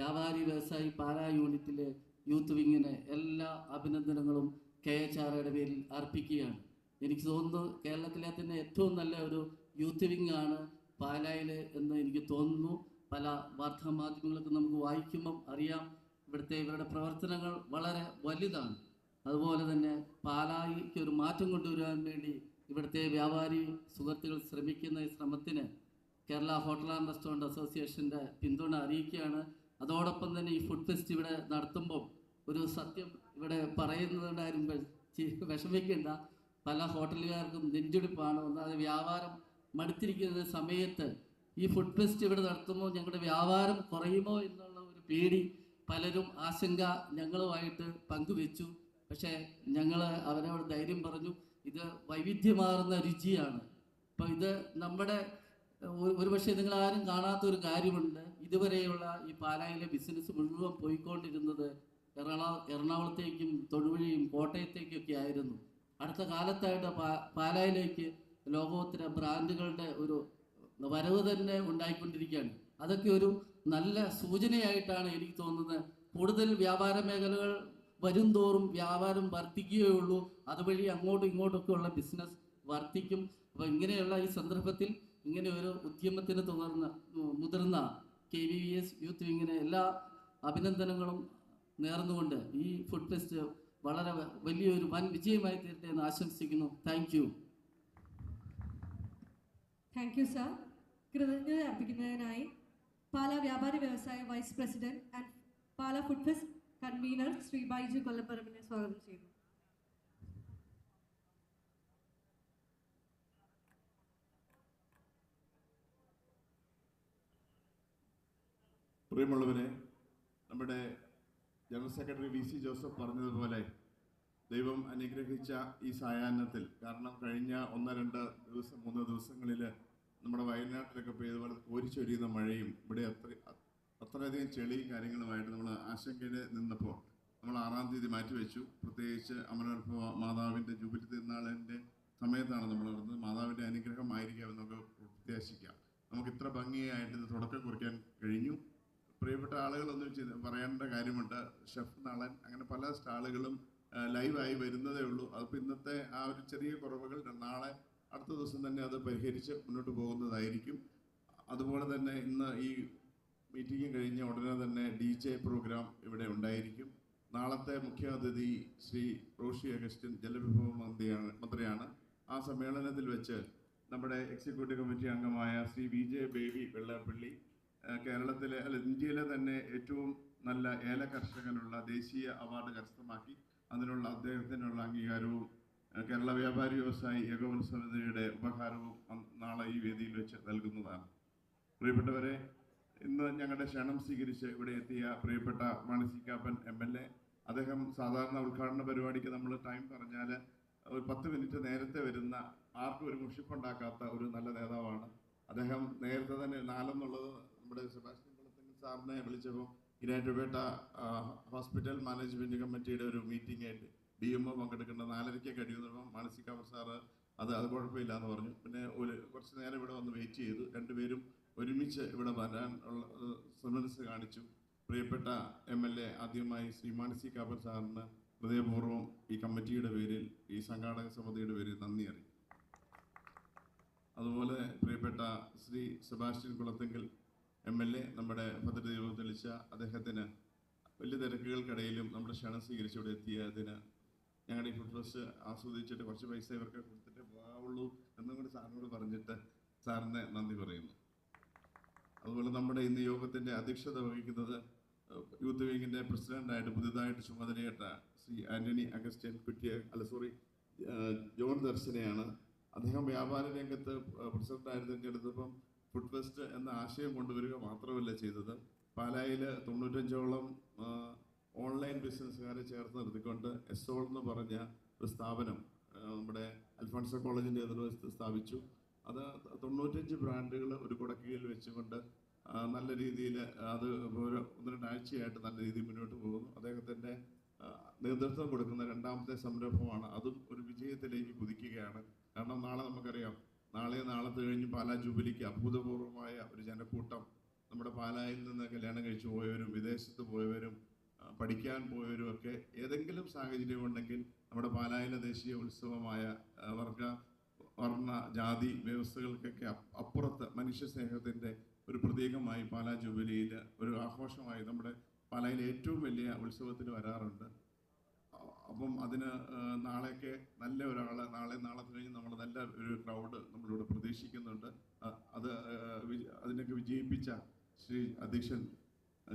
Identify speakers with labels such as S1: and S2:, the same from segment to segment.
S1: വ്യാപാരി വ്യവസായി പാലാ യൂണിറ്റിലെ യൂത്ത് വിങ്ങിന് എല്ലാ അഭിനന്ദനങ്ങളും കെ എച്ച് ആറുടെ പേരിൽ അർപ്പിക്കുകയാണ്. എനിക്ക് തോന്നുന്നു കേരളത്തിലെ തന്നെ ഏറ്റവും നല്ല ഒരു യൂത്ത് വിങ് ആണ് പാലായിൽ എന്ന് എനിക്ക് തോന്നുന്നു. പല വാർത്താ മാധ്യമങ്ങളൊക്കെ നമുക്ക് വായിക്കുമ്പം അറിയാം. ഇവിടുത്തെ ഇവരുടെ പ്രവർത്തനങ്ങൾ വളരെ വലുതാണ്. അതുപോലെ തന്നെ പാലായിക്ക് ഒരു മാറ്റം കൊണ്ടുവരാൻ വേണ്ടി ഇവിടുത്തെ വ്യാപാരി സുഹൃത്തുക്കൾ ശ്രമിക്കുന്ന ഈ ശ്രമത്തിന് കേരള ഹോട്ടൽ ആൻഡ് റെസ്റ്റോറന്റ് അസോസിയേഷന്റെ പിന്തുണ അറിയിക്കുകയാണ്. അതോടൊപ്പം തന്നെ ഈ ഫുഡ് ഫെസ്റ്റ് ഇവിടെ നടത്തുമ്പോൾ ഒരു സത്യം ഇവിടെ പറയുന്നതുകൊണ്ട് ആരും വെ- ചി- വിഷമിക്കേണ്ട. പല ഹോട്ടലുകാർക്കും നെഞ്ചെടുപ്പാണ്. ഒന്നാമത് വ്യാപാരം മടുത്തിരിക്കുന്ന സമയത്ത് ഈ ഫുഡ് ഫെസ്റ്റ് ഇവിടെ നടത്തുമ്പോൾ ഞങ്ങളുടെ വ്യാപാരം കുറയുമോ എന്നുള്ള ഒരു പേടി പലരും ആശങ്ക ഞങ്ങളുമായിട്ട് പങ്കുവെച്ചു. പക്ഷേ ഞങ്ങൾ അവരോട് ധൈര്യം പറഞ്ഞു ഇത് വൈവിധ്യമാർന്ന രുചിയാണ്. അപ്പോൾ ഇത് നമ്മുടെ ഒരു- ഒരുപക്ഷെ നിങ്ങൾ ആരും കാണാത്ത ഒരു കാര്യമുണ്ട്. ഇതുവരെയുള്ള ഈ പാലായിലെ ബിസിനസ് മുഴുവൻ പോയിക്കൊണ്ടിരുന്നത് എറണാ എറണാകുളത്തേക്കും തൊടുപുഴയും കോട്ടയത്തേക്കൊക്കെ ആയിരുന്നു. അടുത്ത കാലത്തായിട്ട് പാലായിലേക്ക് ലോകോത്തര ബ്രാൻഡുകളുടെ ഒരു വരവ് തന്നെ ഉണ്ടായിക്കൊണ്ടിരിക്കുകയാണ്. അതൊക്കെ ഒരു നല്ല സൂചനയായിട്ടാണ് എനിക്ക് തോന്നുന്നത്. കൂടുതൽ വ്യാപാര മേഖലകൾ വരും തോറും വ്യാപാരം വർദ്ധിക്കുകയുള്ളൂ. അതുവഴി അങ്ങോട്ടും ഇങ്ങോട്ടൊക്കെ ഉള്ള ബിസിനസ് വർദ്ധിക്കും. അപ്പോൾ ഇങ്ങനെയുള്ള ഈ സന്ദർഭത്തിൽ ഇങ്ങനെ ഒരു ഉദ്യമത്തിന് തുടർന്ന് മുതിർന്ന K V V S youth വിങ്ങിന് എല്ലാ അഭിനന്ദനങ്ങളും നേർന്നുകൊണ്ട് ഈ ഫുഡ് ഫെസ്റ്റ് വളരെ വലിയൊരു വൻ വിജയമായി തീരട്ടെ എന്ന് ആശംസിക്കുന്നു. Thank you
S2: thank you sir കൃതജ്ഞത അർപ്പിക്കുന്നതിനായി പാല വ്യാപാരി വ്യവസായ vice president and Pala food fest convener Shri Baiju കൊല്ലപ്പറമ്പിനെ സ്വാഗതം ചെയ്യുന്നു.
S3: പ്രിയമുള്ളവരെ നമ്മുടെ general secretary V C Joseph പറഞ്ഞതുപോലെ ദൈവം അനുഗ്രഹിച്ച ഈ സായാഹ്നത്തിൽ കാരണം കഴിഞ്ഞ ഒന്ന് രണ്ട് ദിവസം മൂന്ന് ദിവസങ്ങളിൽ നമ്മുടെ വയനാട്ടിലൊക്കെ പെയ്തുപോലെ കോരിച്ചൊരിയുന്ന മഴയും ഇവിടെ അത്ര അത്രയധികം ചെളിയും കാര്യങ്ങളുമായിട്ട് നമ്മൾ ആശങ്കയിൽ നിന്നപ്പോൾ നമ്മൾ ആറാം തീയതി മാറ്റിവെച്ചു പ്രത്യേകിച്ച് അമരോത്ഭവ മാതാവിന്റെ ജൂബിലി തിരുനാളിന്റെ സമയത്താണ് നമ്മൾ നടന്നത്. മാതാവിന്റെ അനുഗ്രഹം എന്നൊക്കെ നമുക്ക് പ്രത്യാശിക്കാം. നമുക്ക് ഇത്ര ഭംഗിയായിട്ട് ഇത് തുടക്കം കുറിക്കാൻ കഴിഞ്ഞു. പ്രിയപ്പെട്ട ആളുകളൊന്നും ചെയ്ത് പറയേണ്ട കാര്യമുണ്ട്. ഷെഫ് നളൻ അങ്ങനെ പല സ്റ്റാളുകളും ലൈവായി വരുന്നതേ ഉള്ളൂ. അതിപ്പോൾ ഇന്നത്തെ ആ ഒരു ചെറിയ കുറവുകൾ നാളെ അടുത്ത ദിവസം തന്നെ അത് പരിഹരിച്ച് മുന്നോട്ട് പോകുന്നതായിരിക്കും. അതുപോലെ തന്നെ ഇന്ന് ഈ മീറ്റിംഗ് കഴിഞ്ഞ ഉടനെ തന്നെ ഡി ജെ പ്രോഗ്രാം ഇവിടെ ഉണ്ടായിരിക്കും. നാളത്തെ മുഖ്യാതിഥി ശ്രീ റോഷി അഗസ്റ്റിൻ ജലവിഭവ മന്ത്രിയാണ് മന്ത്രിയാണ്. ആ സമ്മേളനത്തിൽ വെച്ച് നമ്മുടെ എക്സിക്യൂട്ടീവ് കമ്മിറ്റി അംഗമായ ശ്രീ വി ജെ ബേബി വെള്ളാപ്പള്ളി കേരളത്തിലെ അല്ല ഇന്ത്യയിലെ തന്നെ ഏറ്റവും നല്ല ഏല കർഷകനുള്ള ദേശീയ അവാർഡ് കരസ്ഥമാക്കി അതിനുള്ള അദ്ദേഹത്തിനുള്ള അംഗീകാരവും കേരള വ്യാപാരി വ്യവസായി ഏകോപന സമിതിയുടെ ഉപഹാരവും നാളെ ഈ വേദിയിൽ വെച്ച് നൽകുന്നതാണ്. പ്രിയപ്പെട്ടവരെ ഇന്ന് ഞങ്ങളുടെ ക്ഷണം സ്വീകരിച്ച് ഇവിടെ എത്തിയ പ്രിയപ്പെട്ട മാണിസിക്കാപ്പൻ എം എൽ എ അദ്ദേഹം സാധാരണ ഉദ്ഘാടന പരിപാടിക്ക് നമ്മൾ ടൈം പറഞ്ഞാൽ ഒരു പത്ത് മിനിറ്റ് നേരത്തെ വരുന്ന ആർക്കും ഒരു മുഷിപ്പുണ്ടാക്കാത്ത ഒരു നല്ല നേതാവാണ്. അദ്ദേഹം നേരത്തെ തന്നെ നാലെന്നുള്ളത് നമ്മുടെ സെബാസ്റ്റ്യൻ കുളത്തെങ്കിൽ സാറിനെ വിളിച്ചപ്പോൾ ഇരാറ്റുപേട്ട ആ, ഹോസ്പിറ്റൽ മാനേജ്മെന്റ് കമ്മിറ്റിയുടെ ഒരു മീറ്റിംഗ് ആയിട്ട് ഡി എം ഒ പങ്കെടുക്കേണ്ട നാലരയ്ക്ക് കഴിയുന്നപ്പോൾ മാനസികാവർ സാറ് അത് അത് കുഴപ്പമില്ല എന്ന് പറഞ്ഞു. പിന്നെ ഒരു കുറച്ച് നേരം ഇവിടെ വന്ന് വെയിറ്റ് ചെയ്തു. രണ്ടുപേരും ഒരുമിച്ച് ഇവിടെ വരാൻ ഉള്ള സന്മനസ് കാണിച്ചു. പ്രിയപ്പെട്ട എം എൽ എ ആദ്യമായി ശ്രീ മാനസി കാപ്പൻ സാറിന് ഹൃദയപൂർവം ഈ കമ്മിറ്റിയുടെ പേരിൽ ഈ സംഘാടക സമിതിയുടെ പേരിൽ നന്ദി അറിയിക്കും അതുപോലെ പ്രിയപ്പെട്ട Shri Sebastian Kulathenkil M L A നമ്മുടെ ഭദ്രദൈവം തെളിച്ച അദ്ദേഹത്തിന് വലിയ തിരക്കുകൾക്കിടയിലും നമ്മുടെ ക്ഷണം സ്വീകരിച്ച് ഇവിടെ എത്തിയതിന് ഞങ്ങളുടെ ഈ ഫുഡ് ഫെസ്റ്റ് ആസ്വദിച്ചിട്ട് കുറച്ച് പൈസ ഇവർക്ക് കൊടുത്തിട്ട് പോകാവുള്ളൂ എന്നും കൂടി സാറിനോട് പറഞ്ഞിട്ട് സാറിന് നന്ദി പറയുന്നു. അതുപോലെ നമ്മുടെ ഇന്ന് യോഗത്തിന്റെ അധ്യക്ഷത വഹിക്കുന്നത് യൂത്ത് വിങ്ങിന്റെ പ്രസിഡന്റായിട്ട് പുതിയതായിട്ട് ചുമതലയേറ്റ ശ്രീ ആന്റണി അഗസ്റ്റ്യൻ കുറ്റിയ അല്ല സോറി ജോൺ ദർശനയാണ്. അദ്ദേഹം വ്യാപാര രംഗത്ത് പ്രസിഡന്റായി തിരഞ്ഞെടുത്തപ്പം ഫുഡ് ഫെസ്റ്റ് എന്ന ആശയം കൊണ്ടുവരിക മാത്രമല്ല ചെയ്തത്. പാലായിൽ തൊണ്ണൂറ്റഞ്ചോളം ഓൺലൈൻ ബിസിനസ്സുകാരെ ചേർത്ത് നിർത്തിക്കൊണ്ട് എസ്സോൾ എന്ന് പറഞ്ഞ ഒരു സ്ഥാപനം നമ്മുടെ അൽഫോൺസ കോളേജിന്റെ എതിർവശത്ത് സ്ഥാപിച്ചു. അത് തൊണ്ണൂറ്റഞ്ച് ബ്രാൻഡുകൾ ഒരു കുടക്കീഴിൽ വെച്ചുകൊണ്ട് നല്ല രീതിയിൽ അത് ഒരു ഒന്ന് രണ്ടാഴ്ചയായിട്ട് നല്ല രീതിയിൽ മുന്നോട്ട് പോകുന്നു. അദ്ദേഹത്തിന്റെ നേതൃത്വം കൊടുക്കുന്ന രണ്ടാമത്തെ സംരംഭമാണ്. അതും ഒരു വിജയത്തിലേക്ക് കുതിക്കുകയാണ്. കാരണം നാളെ നമുക്കറിയാം നാളെ നാളത്തെ കഴിഞ്ഞ് പാലാ ജൂബിലിക്ക് അഭൂതപൂർവമായ ഒരു ജനക്കൂട്ടം നമ്മുടെ പാലായിൽ നിന്ന് കല്യാണം കഴിച്ചു പോയവരും വിദേശത്ത് പോയവരും പഠിക്കാൻ പോയവരും ഒക്കെ ഏതെങ്കിലും സാഹചര്യം ഉണ്ടെങ്കിൽ നമ്മുടെ പാലായിലെ ദേശീയ ഉത്സവമായ വർഗ വർണ ജാതി വ്യവസ്ഥകൾക്കൊക്കെ അപ്പ് അപ്പുറത്ത് മനുഷ്യ സ്നേഹത്തിന്റെ ഒരു പ്രതീകമായി പാലാ ജൂബിലിയിൽ ഒരു ആഘോഷമായി നമ്മുടെ പാലായിലെ ഏറ്റവും വലിയ ഉത്സവത്തിന് വരാറുണ്ട്. അപ്പം അതിന് നാളെയൊക്കെ നല്ല ഒരാൾ നാളെ നാളെ കഴിഞ്ഞ് നമ്മൾ നല്ല ഒരു ക്രൗഡ് നമ്മളിവിടെ പ്രതീക്ഷിക്കുന്നുണ്ട്. അത് അതിനൊക്കെ വിജയിപ്പിച്ച ശ്രീ അധ്യക്ഷൻ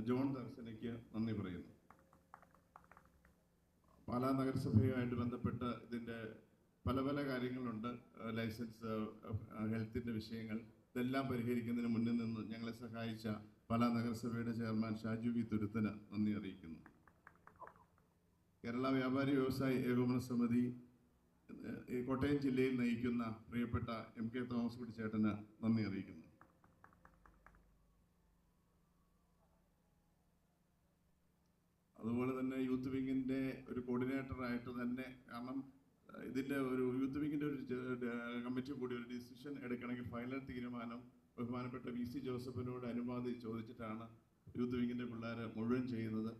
S3: ജോൺ ദർശനയ്ക്ക് നന്ദി പറയുന്നു. പാലാ നഗരസഭയുമായിട്ട് ബന്ധപ്പെട്ട് ഇതിന്റെ പല പല കാര്യങ്ങളുണ്ട്. ലൈസൻസ് ഹെൽത്തിന്റെ വിഷയങ്ങൾ ഇതെല്ലാം പരിഹരിക്കുന്നതിന് മുന്നിൽ നിന്ന് ഞങ്ങളെ സഹായിച്ച പാലാ നഗരസഭയുടെ ചെയർമാൻ ഷാജു വി തുരുത്തിന് നന്ദി അറിയിക്കുന്നു. കേരള വ്യാപാരി വ്യവസായി ഏകോപന സമിതി ഈ കോട്ടയം ജില്ലയിൽ നയിക്കുന്ന പ്രിയപ്പെട്ട എം കെ തോമസ് കുട്ടിച്ചേട്ടന് നന്ദി അറിയിക്കുന്നു. അതുപോലെ തന്നെ യൂത്ത് വിങ്ങിന്റെ ഒരു കോർഡിനേറ്ററായിട്ട് തന്നെ കാരണം ഇതിന്റെ ഒരു യൂത്ത് വിങ്ങിന്റെ ഒരു കമ്മിറ്റി കൂടി ഒരു ഡിസിഷൻ എടുക്കണമെങ്കിൽ ഫൈനൽ തീരുമാനം ബഹുമാനപ്പെട്ട വി സി ജോസഫിനോട് അനുവാദി ചോദിച്ചിട്ടാണ് യൂത്ത് വിങ്ങിന്റെ പിള്ളേർ മുഴുവൻ ചെയ്യുന്നത്.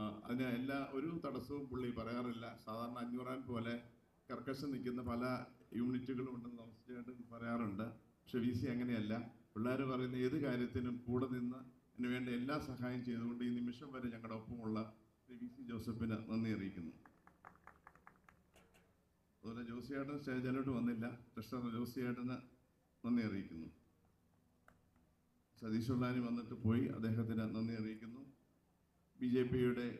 S3: അതിന് എല്ലാ ഒരു തടസ്സവും പുള്ളി പറയാറില്ല. സാധാരണ അഞ്ഞൂറാൻ പോലെ കർക്കശം നിൽക്കുന്ന പല യൂണിറ്റുകളും ഉണ്ടെന്ന് താമസിച്ചായിട്ട് പറയാറുണ്ട്. പക്ഷെ വി സി അങ്ങനെയല്ല. പിള്ളേർ പറയുന്ന ഏത് കാര്യത്തിനും കൂടെ നിന്ന് അതിന് വേണ്ട എല്ലാ സഹായം ചെയ്തുകൊണ്ട് ഈ നിമിഷം വരെ ഞങ്ങളുടെ ഒപ്പമുള്ള വി സി ജോസഫിന് നന്ദി അറിയിക്കുന്നു. അതുപോലെ ജോസിയേട്ടൻ സ്റ്റേജിലോട്ട് വന്നില്ല. ട്രഷറർ ജോസിയേട്ടന് നന്ദി അറിയിക്കുന്നു. സതീഷ് ഉള്ളാനി വന്നിട്ട് പോയി. അദ്ദേഹത്തിന് നന്ദി അറിയിക്കുന്നു. ബി ജെ പിയുടെ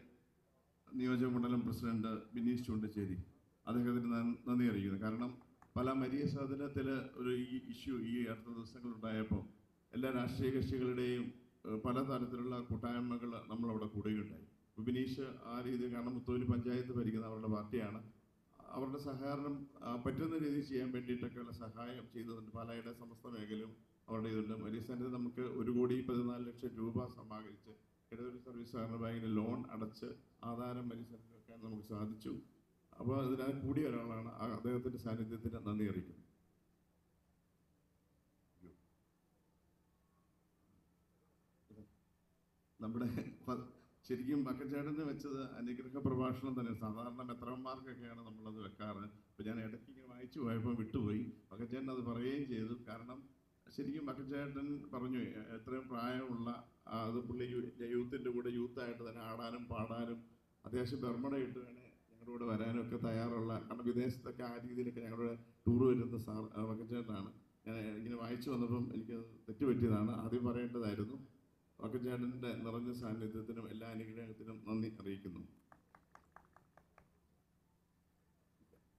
S3: നിയോജക മണ്ഡലം പ്രസിഡന്റ് ബിനീഷ് ചൂണ്ടിച്ചേരി അദ്ദേഹത്തിന് നന്ദി- അറിയിക്കുന്നു. കാരണം പല മരിയ സദനത്തിൽ ഒരു ഈ ഇഷ്യൂ ഈ അടുത്ത ദിവസങ്ങൾ ഉണ്ടായപ്പോൾ എല്ലാ രാഷ്ട്രീയ കക്ഷികളുടെയും പല തരത്തിലുള്ള കൂട്ടായ്മകൾ നമ്മളവിടെ കൂടുകയുണ്ടായി. ബിനീഷ് ആ രീതിയിൽ കാരണം മുത്തോലി പഞ്ചായത്ത് ഭരിക്കുന്ന അവരുടെ പാർട്ടിയാണ്. അവരുടെ സഹകരണം പറ്റുന്ന രീതിയിൽ ചെയ്യാൻ വേണ്ടിയിട്ടൊക്കെയുള്ള സഹായം ചെയ്തതുണ്ട്. പാലായുടെ സമസ്ത മേഖലയും അവരുടെ ഇതുണ്ട്. മരിയ സാധനത്തിൽ നമുക്ക് ഒരു കോടി പതിനാല് ലക്ഷം രൂപ സമാഹരിച്ച് ഇടതൊരു സർവീസ് സഹകരണ ബാങ്കിന് ലോൺ അടച്ച് ആധാരം പരിസരത്ത് വെക്കാൻ നമുക്ക് സാധിച്ചു. അപ്പോൾ അതിനകത്ത് കൂടിയ ഒരാളാണ് അദ്ദേഹത്തിന്റെ സാന്നിധ്യത്തിന് നന്ദി അറിയിക്കുന്നു. നമ്മുടെ ശരിക്കും ബക്കച്ചേട്ടന് വെച്ചത് അനുഗ്രഹ പ്രഭാഷണം തന്നെ. സാധാരണ മെത്രന്മാർക്കൊക്കെയാണ് നമ്മളത് വെക്കാറ്. അപ്പോൾ ഞാൻ ഇടയ്ക്ക് ഇങ്ങനെ വായിച്ചു പോയപ്പോൾ വിട്ടുപോയി. ബക്കച്ചേട്ടൻ അത് പറയുകയും ചെയ്തു. കാരണം ശരിക്കും ബക്കച്ചേട്ടൻ പറഞ്ഞു എത്രയും പ്രായമുള്ള അത് പുള്ളി യൂത്തിന്റെ കൂടെ യൂത്തായിട്ട് തന്നെ ആടാനും പാടാനും അത്യാവശ്യം ബർമ്മടയിട്ട് വേണേൽ ഞങ്ങളുടെ കൂടെ വരാനും ഒക്കെ തയ്യാറുള്ള കാരണം വിദേശത്തൊക്കെ ആ രീതിയിലൊക്കെ ഞങ്ങളുടെ ടൂർ വരുന്ന സാർ മക്കച്ചേട്ടനാണ് ഞാൻ ഇങ്ങനെ വായിച്ചു വന്നപ്പം എനിക്ക് തെറ്റുപറ്റിയതാണ്. ആദ്യം പറയേണ്ടതായിരുന്നു വക്കച്ചേട്ടന്റെ നിറഞ്ഞ സാന്നിധ്യത്തിനും എല്ലാ അനുഗ്രഹത്തിനും നന്ദി അറിയിക്കുന്നു.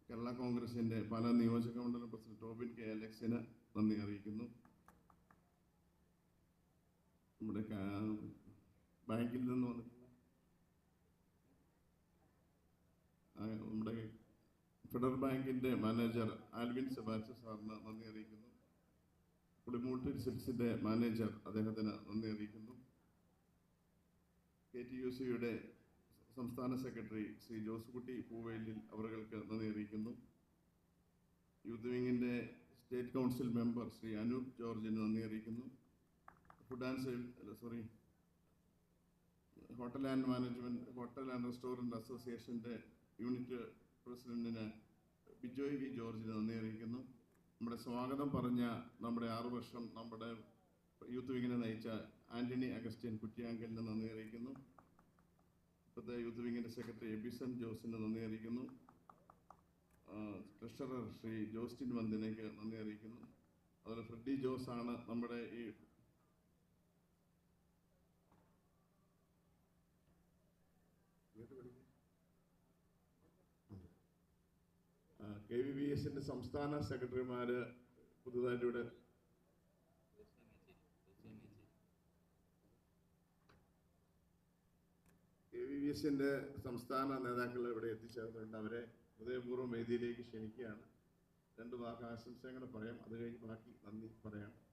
S3: കേരള കോൺഗ്രസിന്റെ പല നിയോജക മണ്ഡലം പ്രസിഡന്റ് ടോബിൻ കെ അലക്സിന് നന്ദി അറിയിക്കുന്നു. നമ്മുടെ ബാങ്കിൽ നിന്ന് വന്നിട്ടുള്ള നമ്മുടെ ഫെഡറൽ ബാങ്കിന്റെ മാനേജർ ആൽവിൻ സെബാസ്റ്റ്യൻ സാറിന് നന്ദി അറിയിക്കുന്നു. പുളിമൂട്ട് സിൽസിന്റെ മാനേജർ അദ്ദേഹത്തിന് നന്ദി അറിയിക്കുന്നു. കെ ടി യു സിയുടെ സംസ്ഥാന സെക്രട്ടറി ശ്രീ ജോസുകുട്ടി പൂവേലിൽ അവർക്ക് നന്ദി അറിയിക്കുന്നു youth വിങ്ങിന്റെ state council member Shri Anoop ജോർജിന് നന്ദി അറിയിക്കുന്നു. Food and save sorry hotel and management hotel and restaurant അസോസിയേഷന്റെ യൂണിറ്റ് പ്രസിഡന്റിന് ബിജോയ് വി ജോർജിന് നന്ദി അറിയിക്കുന്നു. നമ്മുടെ സ്വാഗതം പറഞ്ഞ നമ്മുടെ ആറു വർഷം നമ്മുടെ യൂത്ത് വിങ്ങിനെ നയിച്ച ആന്റണി അഗസ്റ്റിൻ കുറ്റിയാങ്കലിന് നന്ദി അറിയിക്കുന്നു. ഇപ്പോഴത്തെ യൂത്ത് വിങ്ങിന്റെ സെക്രട്ടറി എബിസൺ ജോസിന് നന്ദി അറിയിക്കുന്നു. ട്രഷറർ ശ്രീ ജോസ്റ്റിൻ വന്ദിനയ്ക്ക് നന്ദി അറിയിക്കുന്നു. അതുപോലെ ഫ്രെഡി ജോസ് ആണ് നമ്മുടെ ഈ കെ വി വി എസിന്റെ സംസ്ഥാന സെക്രട്ടറിമാര് പുതുതായിട്ട് ഇവിടെ കെ വി വി എസിന്റെ സംസ്ഥാന നേതാക്കൾ ഇവിടെ എത്തിച്ചേർന്നിട്ടുണ്ട്. അവരെ ഹൃദയപൂർവം വേദിയിലേക്ക് ക്ഷണിക്കുകയാണ്. രണ്ട് വാക്ക് ആശംസകൾ പറയാം. അത് കഴിഞ്ഞ് ബാക്കി നന്ദി പറയാം.